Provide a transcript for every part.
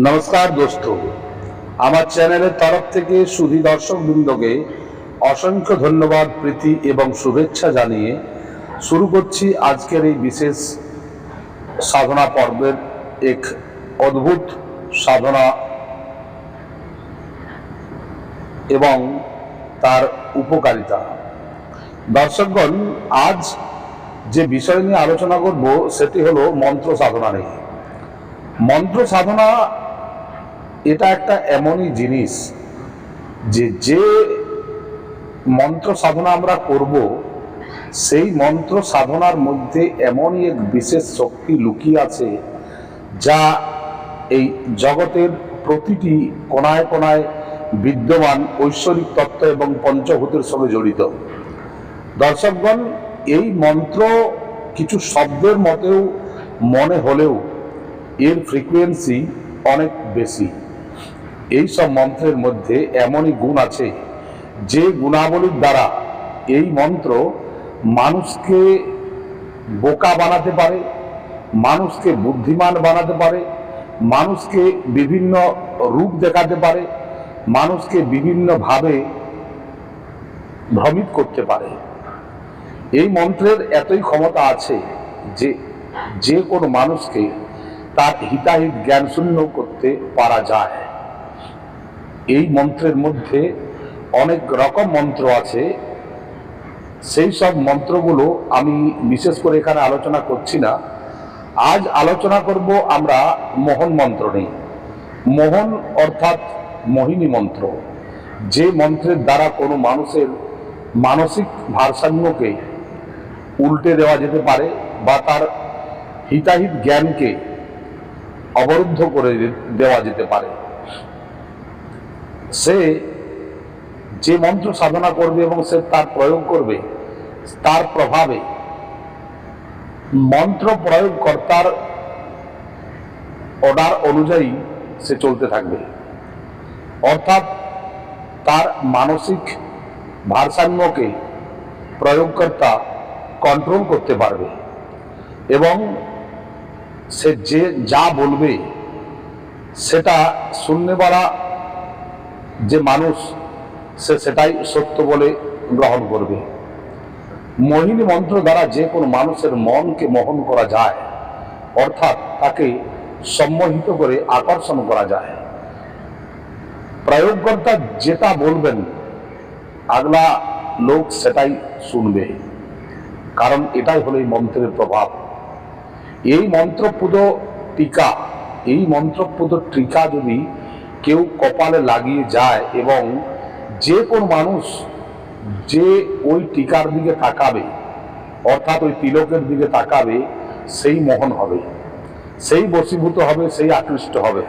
নমস্কার দোস্ত। আমার চ্যানেলের তরফ থেকে সুধী দর্শক বৃন্দকে অসংখ্য ধন্যবাদ, প্রীতি এবং শুভেচ্ছা জানিয়ে শুরু করছি আজকের এই বিশেষ সাধনা পর্বের এক অদ্ভুত সাধনা এবং তার উপকারিতা। দর্শকগণ, আজ যে বিষয় নিয়ে আলোচনা করব, সেটি হলো মন্ত্র সাধনা নিয়ে। মন্ত্র সাধনা এটা একটা এমনই জিনিস যে যে মন্ত্র সাধনা আমরা করব, সেই মন্ত্র সাধনার মধ্যে এমনই এক বিশেষ শক্তি লুকিয়ে আছে যা এই জগতের প্রতিটি কোনায় কোনায় বিদ্যমান ঐশ্বরিক তত্ত্ব এবং পঞ্চভূতের সঙ্গে জড়িত। দর্শকগণ, এই মন্ত্র কিছু শব্দের মতেও মনে হলেও এর ফ্রিকোয়েন্সি অনেক বেশি। এই সব মন্ত্রের মধ্যে এমনই গুণ আছে যে গুণাবলীর দ্বারা এই মন্ত্র মানুষকে বোকা বানাতে পারে, মানুষকে বুদ্ধিমান বানাতে পারে, মানুষকে বিভিন্ন রূপ দেখাতে পারে, মানুষকে বিভিন্নভাবে ভ্রমিত করতে পারে। এই মন্ত্রের এতই ক্ষমতা আছে যে যে কোনো মানুষকে তার হিতাহিত জ্ঞান শূন্য করতে পারা যায়। এই মন্ত্রের মধ্যে অনেক রকম মন্ত্র আছে। সেই সব মন্ত্রগুলো আমি বিশেষ করে এখানে আলোচনা করছি না। আজ আলোচনা করব আমরা মোহন মন্ত্র নিয়ে। মোহন অর্থাৎ মোহিনী মন্ত্র। যে মন্ত্রের দ্বারা কোনো মানুষের মানসিক ভারসাম্যকে উল্টে দেওয়া যেতে পারে বা তার হিতাহিত জ্ঞানকে অবরুদ্ধ করে দেওয়া যেতে পারে। সে যে মন্ত্র সাধনা করবে এবং সে তার প্রয়োগ করবে, তার প্রভাবে মন্ত্র প্রয়োগকর্তার অর্ডার অনুযায়ী সে চলতে থাকবে। অর্থাৎ তার মানসিক ভারসাম্যকে প্রয়োগকর্তা কন্ট্রোল করতে পারবে এবং সে যে যা বলবে, সেটা শুননেওয়ালা যে মানুষ, সে সেটাই সত্য বলে গ্রহণ করবে। মোহিনী মন্ত্র দ্বারা যে কোনো মানুষের মনকে মোহন করা যায়, অর্থাৎ তাকে সম্মোহিত করে আকর্ষণ করা যায়। প্রয়োগকর্তা যেটা বলবেন, আগলা লোক সেটাই শুনবে। কারণ এটাই হলো এই মন্ত্রের প্রভাব। এই মন্ত্রপুত টিকা, এই মন্ত্রপুত টিকা যদি কেউ কপালে লাগিয়ে যায় এবং যে কোন মানুষ যে ওই টিকার দিকে তাকাবে, অর্থাৎ ওই তিলকের দিকে তাকাবে, সেই মোহন হবে। সেই বশীভূত হবে, সেই আকৃষ্ট হবে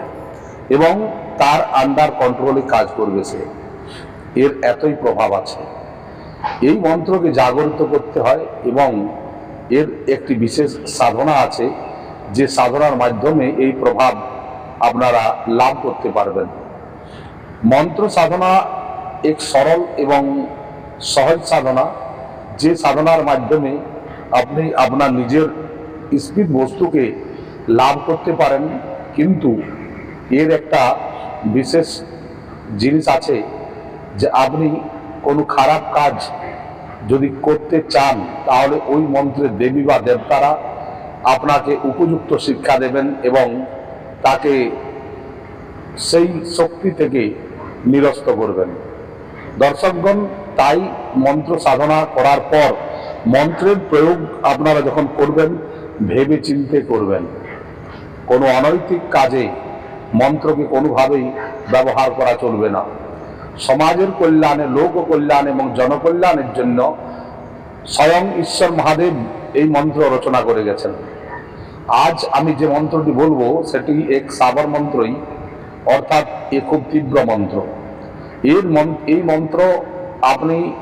এবং তার আন্ডার কন্ট্রোলে কাজ করবে সে। এর এতই প্রভাব আছে। এই মন্ত্রকে জাগরিত করতে হয় এবং এর একটি বিশেষ সাধনা আছে, যে সাধনার মাধ্যমে এই প্রভাব আপনারা লাভ করতে পারবেন। মন্ত্র সাধনা এক সরল এবং সহজ সাধনা। যে সাধনার মাধ্যমে আপনি আপনার নিজের স্পিড বস্তুকে লাভ করতে পারেন, কিন্তু এর একটা বিশেষ জিনিস আছে যে আপনি কোনো খারাপ কাজ যদি করতে চান, তাহলে ওই মন্ত্রের দেবী বা দেবতারা আপনাকে উপযুক্ত শিক্ষা দেবেন এবং তাকে সেই শক্তি থেকে নিরস্ত করবেন। দর্শকগণ, তাই মন্ত্র সাধনা করার পর মন্ত্রের প্রয়োগ আপনারা যখন করবেন ভেবে চিন্তে করবেন। কোনো অনৈতিক কাজে মন্ত্রকে কোনোভাবেই ব্যবহার করা চলবে না। সমাজের কল্যাণে লোক কল্যাণ এবং জনকল্যাণের জন্য স্বয়ং ঈশ্বর মহাদেব এই মন্ত্র রচনা করে গেছেন। আজ আমি যে মন্ত্রটি বলব, সেটি এক সাবর মন্ত্রই, অর্থাৎ এ খুব তীব্র মন্ত্র। এর এই মন্ত্র আপনি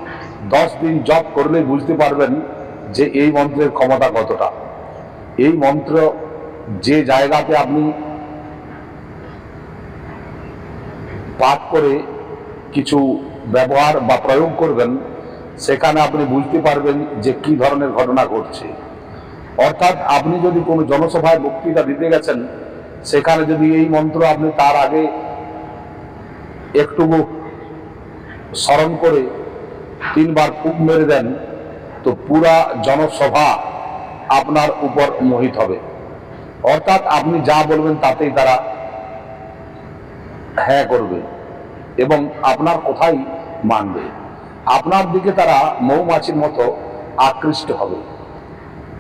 দশ দিন জপ করলে বুঝতে পারবেন যে এই মন্ত্রের ক্ষমতা কতটা। এই মন্ত্র যে জায়গাতে আপনি পাঠ করে কিছু ব্যবহার বা প্রয়োগ করবেন, সেখানে আপনি বুঝতে পারবেন যে কি ধরনের ঘটনা ঘটছে। অর্থাৎ আপনি যদি কোনো জনসভায় বক্তৃতা দিতে গেছেন, সেখানে যদি এই মন্ত্র আপনি তার আগে একটু স্মরণ করে তিনবার কূপ মেরে দেন, তো পুরা জনসভা আপনার উপর মোহিত হবে। অর্থাৎ আপনি যা বলবেন তাতেই তারা হ্যাঁ করবে এবং আপনার কথাই মানবে। আপনার দিকে তারা মৌমাছির মতো আকৃষ্ট হবে।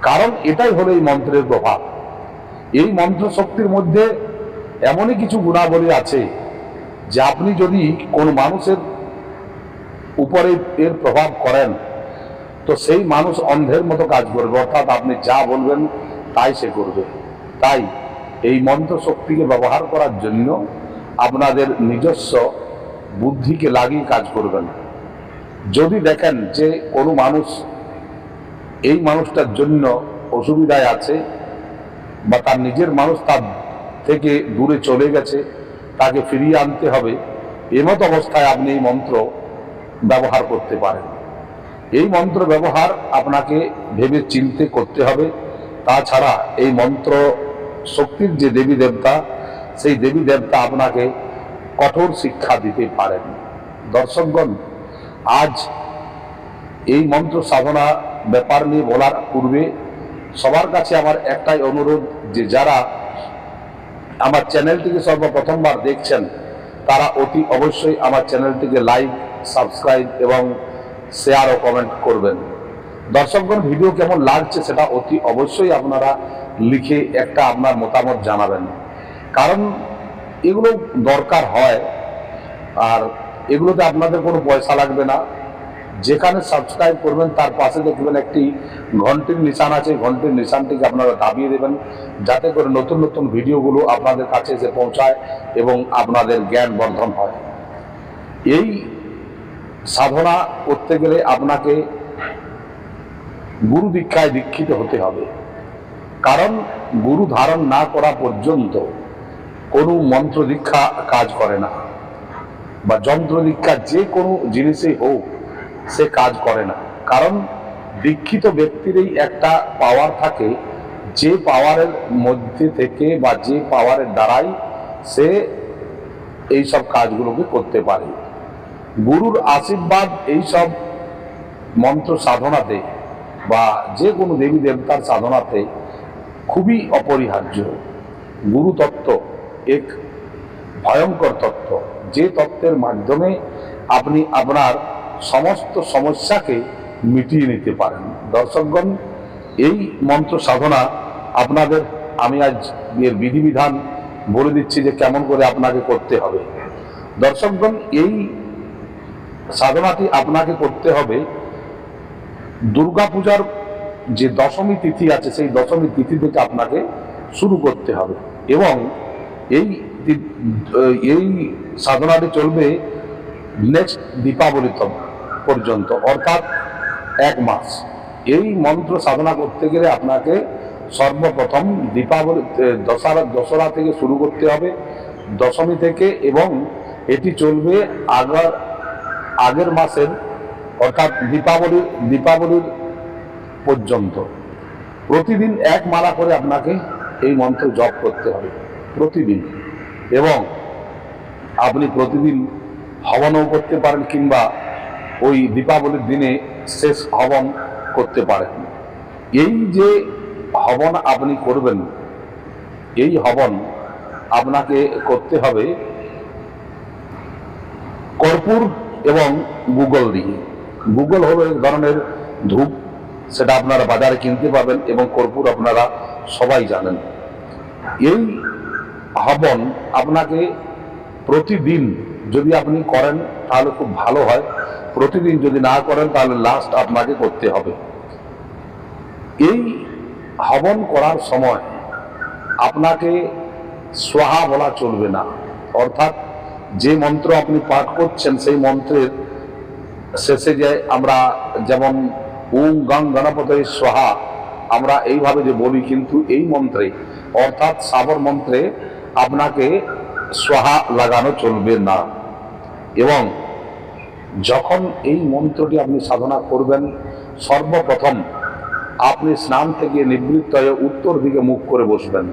কারণ এটাই হলো এই মন্ত্রের প্রভাব। এই মন্ত্র শক্তির মধ্যে এমনই কিছু গুণাবলী আছে, যে আপনি যদি কোনো মানুষের উপরে এর প্রভাব করেন, তো সেই মানুষ অন্ধের মতো কাজ করবে, অর্থাৎ আপনি যা বলবেন তাই সে করবে। তাই এই মন্ত্র শক্তিকে ব্যবহার করার জন্য আপনাদের নিজস্ব বুদ্ধিকে লাগিয়ে কাজ করবেন। যদি দেখেন যে কোনো মানুষ এই মানুষটার জন্য অসুবিধায় আছে বা তার নিজের মানুষ তার থেকে দূরে চলে গেছে, তাকে ফিরিয়ে আনতে হবে। এমত অবস্থায় আপনি এই মন্ত্র ব্যবহার করতে পারেন। এই মন্ত্র ব্যবহার আপনাকে ভেবে চিনতে করতে হবে। তাছাড়া এই মন্ত্র শক্তির যে দেবী দেবতা, সেই দেবী দেবতা আপনাকে কঠোর শিক্ষা দিতে পারেন। দর্শকগণ, আজ এই মন্ত্র সাধনা ব্যাপার নিয়ে বলার পূর্বে সবার কাছে আমার একটাই অনুরোধ যে যারা আমার চ্যানেলটিকে সর্বপ্রথমবার দেখছেন, তারা অতি অবশ্যই আমার চ্যানেলটিকে লাইক, সাবস্ক্রাইব এবং শেয়ার ও কমেন্ট করবেন। দর্শকগণ, ভিডিও কেমন লাগছে সেটা অতি অবশ্যই আপনারা লিখে একটা আপনার মতামত জানাবেন। কারণ এগুলো দরকার হয়, আর এগুলোতে আপনাদের কোনো পয়সা লাগবে না। যেখানে সাবস্ক্রাইব করবেন, তার পাশে দেখবেন একটি ঘন্টির নিশান আছে। ঘন্টির নিশানটিকে আপনারা দাবিয়ে দেবেন, যাতে করে নতুন নতুন ভিডিওগুলো আপনাদের কাছে এসে পৌঁছায় এবং আপনাদের জ্ঞান বর্ধন হয়। এই সাধনা করতে গেলে আপনাকে গুরু দীক্ষায় দীক্ষিত হতে হবে। কারণ গুরু ধারণ না করা পর্যন্ত কোনো মন্ত্র দীক্ষা কাজ করে না। বা যন্ত্র দীক্ষা যে কোনো জিনিসই হোক সে কাজ করে না। কারণ দীক্ষিত ব্যক্তিরই একটা পাওয়ার থাকে, যে পাওয়ারের মধ্যে থেকে বা যে পাওয়ারের দ্বারাই সে এই সব কাজগুলোকে করতে পারে। গুরুর আশীর্বাদ এই সব মন্ত্র সাধনাতে বা যে কোনো দেবী দেবতার সাধনাতে খুবই অপরিহার্য। গুরু তত্ত্ব এক ভয়ঙ্কর তত্ত্ব। যে তত্ত্বের মাধ্যমে আপনি আপনার সমস্ত সমস্যাকে মিটিয়ে নিতে পারেন। দর্শকগণ, এই মন্ত্র সাধনা আপনাদের, আমি আজ এর বিধিবিধান বলে দিচ্ছি যে কেমন করে আপনাকে করতে হবে। দর্শকগণ, এই সাধনাটি আপনাকে করতে হবে। দুর্গাপূজার যে দশমী তিথি আছে, সেই দশমী তিথি থেকে আপনাকে শুরু করতে হবে এবং এই এই সাধনাটি চলবে নেক্সট দীপাবলি তক পর্যন্ত, অর্থাৎ এক মাস। এই মন্ত্র সাধনা করতে গেলে আপনাকে সর্বপ্রথম দীপাবলি দশরা দশরা থেকে শুরু করতে হবে, দশমী থেকে, এবং এটি চলবে আগার আগের মাসের, অর্থাৎ দীপাবলি, দীপাবলির পর্যন্ত। প্রতিদিন এক মালা করে আপনাকে এই মন্ত্র জপ করতে হবে, প্রতিদিন। এবং আপনি প্রতিদিন হবনও করতে পারেন কিংবা ওই দীপাবলির দিনে শেষ হবন করতে পারেন এই যে হবন আপনি করবেন, এই হবন আপনাকে করতে হবে কর্পূর এবং গুগল দিয়ে। গুগল হলো এক ধরনের ধূপ, সেটা আপনারা বাজারে কিনতে পাবেন এবং কর্পূর আপনারা সবাই জানেন। এই হবন আপনাকে প্রতিদিন যদি আপনি করেন, তাহলে খুব ভালো হয়। প্রতিদিন যদি না করেন, তাহলে লাস্ট আপনাকে করতে হবে। এই হবন করার সময় আপনাকে সোহা বলা চলবে না। অর্থাৎ যে মন্ত্র আপনি পাঠ করছেন, সেই মন্ত্রের শেষে যে আমরা যেমন ওম গং গণপতি সোহা, আমরা এইভাবে যে বলি কিন্তু এই মন্ত্রে, অর্থাৎ সাবর মন্ত্রে আপনাকে সোহা লাগানো চলবে না। এবং যখন এই মন্ত্রটি আপনি সাধনা করবেন, সর্বপ্রথম আপনি স্নান থেকে নিবৃত্ত হয়ে উত্তর দিকে মুখ করে বসবেন।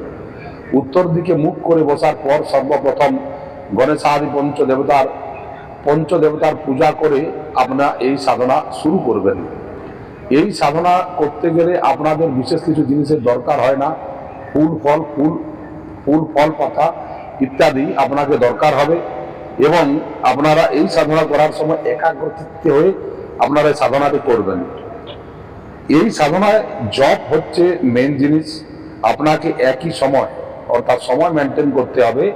উত্তর দিকে মুখ করে বসার পর সর্বপ্রথম গণেশ আদি পঞ্চদেবতার পঞ্চদেবতার পূজা করে আপনার এই সাধনা শুরু করবেন। এই সাধনা করতে গেলে আপনাদের বিশেষ কিছু জিনিসের দরকার হয় না। ফুল, ফল, ফুল ফুল, ফল, পাতা ইত্যাদি আপনাকে দরকার হবে। এবং আপনারা এই সাধনা করার সময় একাগ্রচিত্তে হয়ে আপনারা এই সাধনাটি করবেন। এই সাধনায় জপ হচ্ছে মেন জিনিস। আপনাকে একই সময়, অর্থাৎ সময় মেনটেন করতে হবে।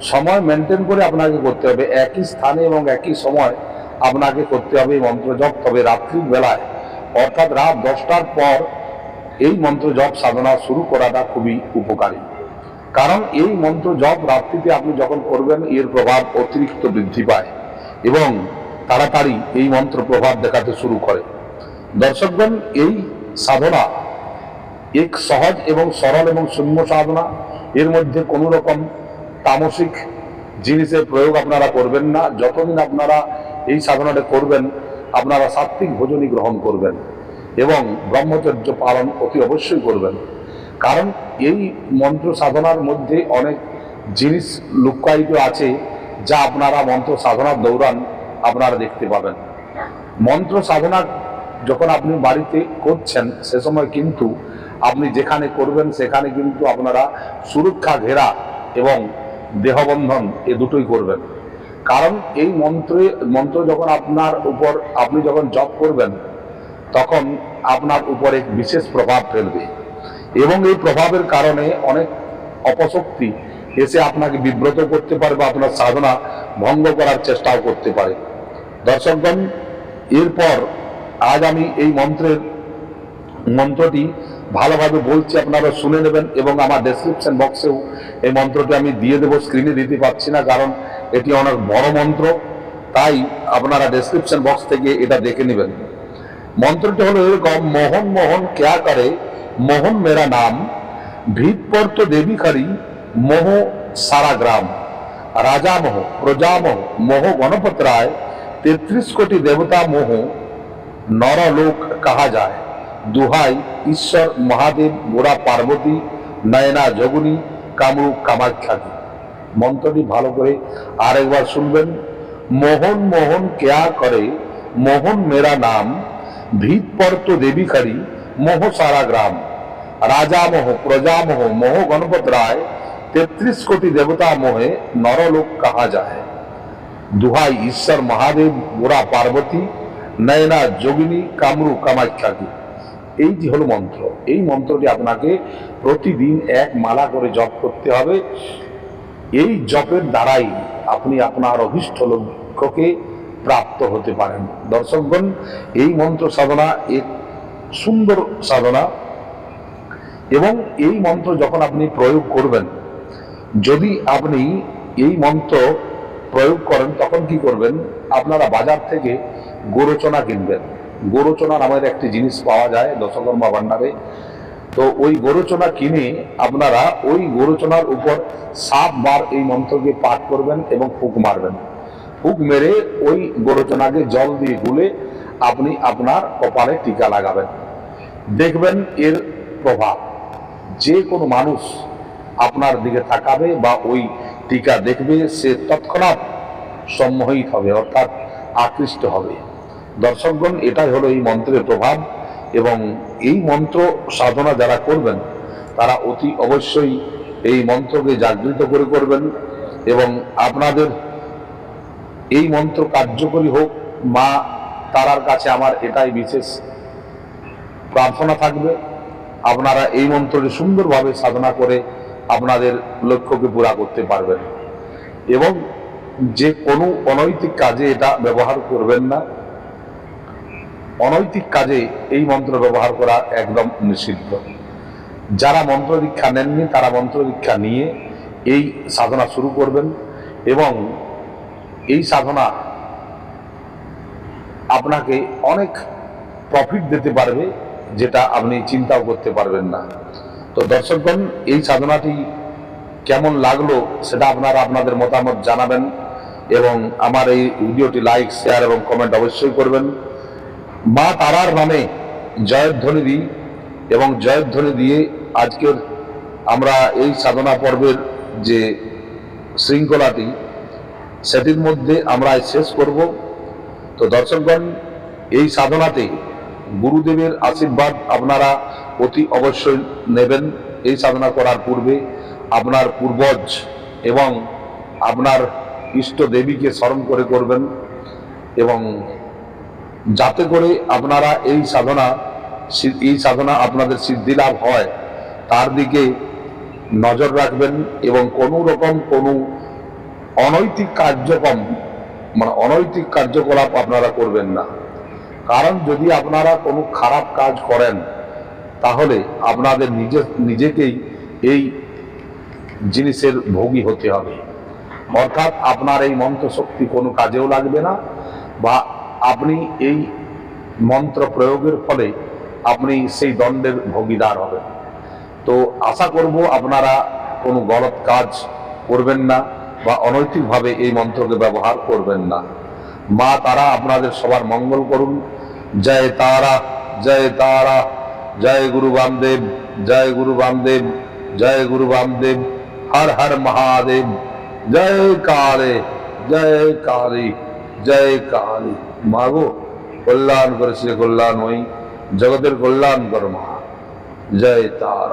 সময় মেনটেন করে আপনাকে করতে হবে। একই স্থানে এবং একই সময় আপনাকে করতে হবে এই মন্ত্র জপ। তবে রাত্রির বেলায়, অর্থাৎ রাত দশটার পর এই মন্ত্র জপ সাধনা শুরু করাটা খুবই উপকারী। কারণ এই মন্ত্র জপ রাত্রিতে আপনি যখন করবেন, এর প্রভাব অতিরিক্ত বৃদ্ধি পায় এবং তাড়াতাড়ি এই মন্ত্র প্রভাব দেখাতে শুরু করে। দর্শকগণ, এই সাধনা এক সহজ এবং সরল এবং শূন্য সাধনা। এর মধ্যে কোনো রকম তামসিক জিনিসের প্রয়োগ আপনারা করবেন না। যতদিন আপনারা এই সাধনাটা করবেন, আপনারা সাত্ত্বিক ভোজনই গ্রহণ করবেন এবং ব্রহ্মচর্য পালন অতি অবশ্যই করবেন। কারণ এই মন্ত্র সাধনার মধ্যে অনেক জিনিস লুকায়িত আছে যা আপনারা মন্ত্র সাধনার দৌরান আপনারা দেখতে পাবেন। মন্ত্র সাধনা যখন আপনি বাড়িতে করছেন সে সময় কিন্তু আপনি যেখানে করবেন সেখানে কিন্তু আপনারা সুরক্ষা, ঘেরা এবং দেহবন্ধন এ দুটোই করবেন। কারণ এই মন্ত্রে, মন্ত্র যখন আপনার উপর, আপনি যখন জপ করবেন, তখন আপনার উপর এক বিশেষ প্রভাব ফেলবে। এবং এই প্রভাবের কারণে অনেক অপশক্তি এসে আপনাকে বিব্রত করতে পারে বা আপনার সাধনা ভঙ্গ করার চেষ্টাও করতে পারে। দর্শকগণ, এরপর আজ আমি এই মন্ত্রের মন্ত্রটি ভালোভাবে বলছি, আপনারা শুনে নেবেন এবং আমার ডেসক্রিপশন বক্সেও এই মন্ত্রটি আমি দিয়ে দেবো স্ক্রিনে দিতে পারছি না কারণ এটি অনেক বড় মন্ত্র, তাই আপনারা ডেসক্রিপশন বক্স থেকে এটা দেখে নেবেন। মন্ত্রটি হলো এরকম, মোহন মোহন কেয়া করে? মোহন মেরা নাম ভিত পর্ত দেবী খারি মোহ সারা গ্রাম। রাজা মোহ, প্রজা মোহ গণপত রায়, তেত্রিশ কোটি দেবতা মোহ, নরলোক কাহা যায়? দুহাই, ঈশ্বর, মহাদেব গোড়া পার্বতী, নয়না যোগুনি কামরূপ কামাখ্যাদি মন্ত্রটি ভালো করে আরেকবার শুনবেন। মোহন মোহন কেয়া করে, মোহন মেরা নাম ভিত পর্ত দেবী খারি মোহ সারা গ্রাম। রাজা মোহ প্রজা মোহ গণপত রায় তেত্রিশ কোটি দেবতা মোহে নরলোক কাহা যায়? দুহাই ঈশ্বর মহাদেব গোড়া পার্বতী, নয়না যোগিনী কামরু কামাখ্যাদি। এই যে হলো মন্ত্র। এই মন্ত্রটি আপনাকে প্রতিদিন এক মালা করে জপ করতে হবে। এই জপের দ্বারাই আপনি আপনার অভিষ্ট লক্ষ্যকে প্রাপ্ত হতে পারেন। দর্শকগণ, এই মন্ত্র সাধনা এক সুন্দর সাধনা। এবং এই মন্ত্র যখন আপনি প্রয়োগ করবেন, যদি আপনি এই মন্ত্র প্রয়োগ করেন, তখন কি করবেন? আপনারা বাজার থেকে গোরচনা কিনবেন। গোরচনা নামের একটি জিনিস পাওয়া যায় দশকর্মা ভান্ডারে। তো ওই গোরচনা কিনে আপনারা ওই গোরচনার উপর সাতবার এই মন্ত্রকে পাঠ করবেন এবং ফুক মারবেন। ফুক মেরে ওই গোরচনাকে জল দিয়ে গুলে আপনি আপনার কপালে টিকা লাগাবেন। দেখবেন এর প্রভাব। যে কোনো মানুষ আপনার দিকে তাকাবে বা ওই টিকা দেখবে, সে তৎক্ষণাৎ সম্মোহিত হবে, অর্থাৎ আকৃষ্ট হবে। দর্শকগণ, এটাই হলো এই মন্ত্রের প্রভাব এবং এই মন্ত্র সাধনা যারা করবেন, তারা অতি অবশ্যই এই মন্ত্রকে জাগৃত করে করবেন এবং আপনাদের এই মন্ত্র কার্যকরী হোক, মা তারার কাছে আমার এটাই বিশেষ প্রার্থনা থাকবে। আপনারা এই মন্ত্রটি সুন্দরভাবে সাধনা করে আপনাদের লক্ষ্যকে পুরা করতে পারবেন। এবং যে কোনো অনৈতিক কাজে এটা ব্যবহার করবেন না। অনৈতিক কাজে এই মন্ত্র ব্যবহার করা একদম নিষিদ্ধ। যারা মন্ত্র দীক্ষা নেননি, তারা মন্ত্র দীক্ষা নিয়ে এই সাধনা শুরু করবেন এবং এই সাধনা আপনাকে অনেক প্রফিট দিতে পারবে। যেটা আপনি চিন্তাও করতে পারবেন না। তো দর্শকগণ, এই সাধনাটি কেমন লাগল সেটা আপনারা আপনাদের মতামত জানাবেন এবং আমার এই ভিডিওটি লাইক শেয়ার এবং কমেন্ট অবশ্যই করবেন। মা তারার নামে জয়ধ্বনি দিই এবং জয়ধ্বনি দিয়ে আজকের আমরা এই সাধনা পর্বের যে শৃঙ্খলাটি, সেটির মধ্যে আমরা শেষ করব। তো দর্শকগণ, এই সাধনাতে গুরুদেবের আশীর্বাদ আপনারা অতি অবশ্যই নেবেন। এই সাধনা করার পূর্বে আপনার পূর্বজ এবং আপনার ইষ্ট দেবীকে স্মরণ করে করবেন এবং যাতে করে আপনারা এই সাধনা এই সাধনা আপনাদের সিদ্ধি লাভ হয়, তার দিকে নজর রাখবেন এবং কোনো রকম কোনো অনৈতিক কার্যক্রম মানে অনৈতিক কার্যকলাপ আপনারা করবেন না। কারণ যদি আপনারা কোনো খারাপ কাজ করেন, তাহলে আপনাদের নিজে নিজেকেই এই জিনিসের ভোগী হতে হবে। অর্থাৎ আপনার এই মন্ত্র শক্তি কোনো কাজেও লাগবে না বা আপনি এই মন্ত্র প্রয়োগের ফলে আপনি সেই দণ্ডের ভোগীদার হবেন। তো আশা করব আপনারা কোনো গলত কাজ করবেন না বা অনৈতিকভাবে এই মন্ত্রকে ব্যবহার করবেন না। মা তারা আপনাদের সবার মঙ্গল করুন। জয় তারা জয় তারা, জয় গুরু বামদেব, জয় গুরু বামদেব, জয় গুরু বামদেব, হর হর মহাদেব, জয় কালে, জয় কালী জয় কালী। মাগো কল্যাণ করে সে কল্যাণময়ী জগতের কল্যাণ কর মা জয় তারা।